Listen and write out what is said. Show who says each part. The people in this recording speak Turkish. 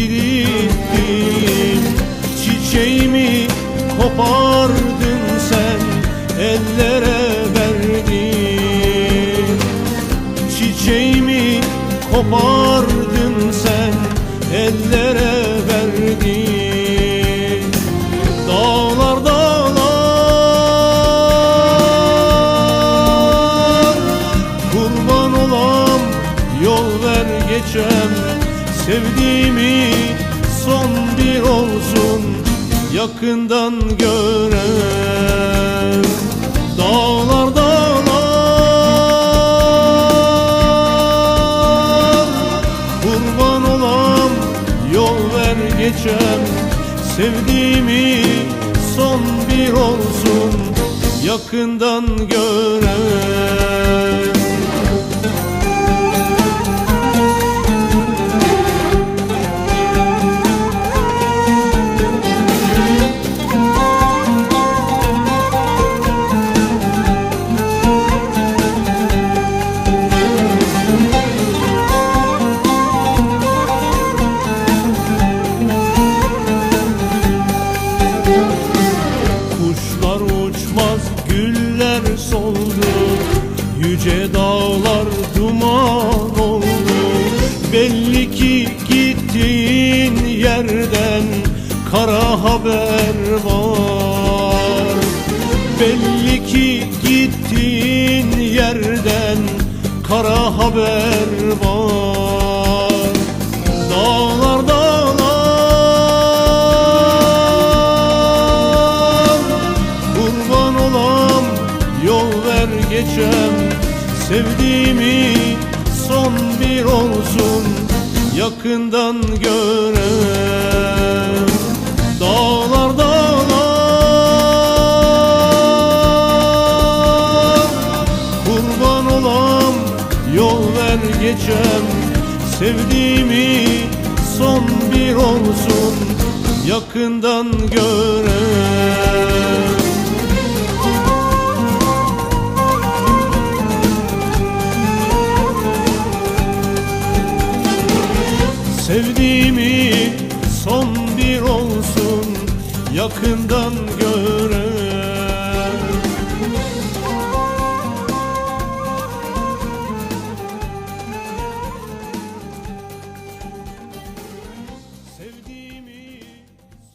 Speaker 1: dirilttin Çiçeğimi kopardın sen ellere verdin. Çiçeğimi kopardın sen ellere verdin. Dağlar Kurban olam yol ver geçem Sevdiğimi son bir olsun yakından görem Dağlar dağlar Kurban olam yol ver geçem Sevdiğimi son bir olsun yakından görem uçmaz, güller soldu. Yüce dağlar duman oldu. Belli ki gittiğin yerden kara haber var. Belli ki gittiğin yerden kara haber var yol ver geçem Sevdiğimi son bir olsun yakından görem Dağlar dağlar. Kurban olam yol ver geçem Sevdiğimi son bir olsun yakından görem Sevdiğimi son bir olsun yakından göre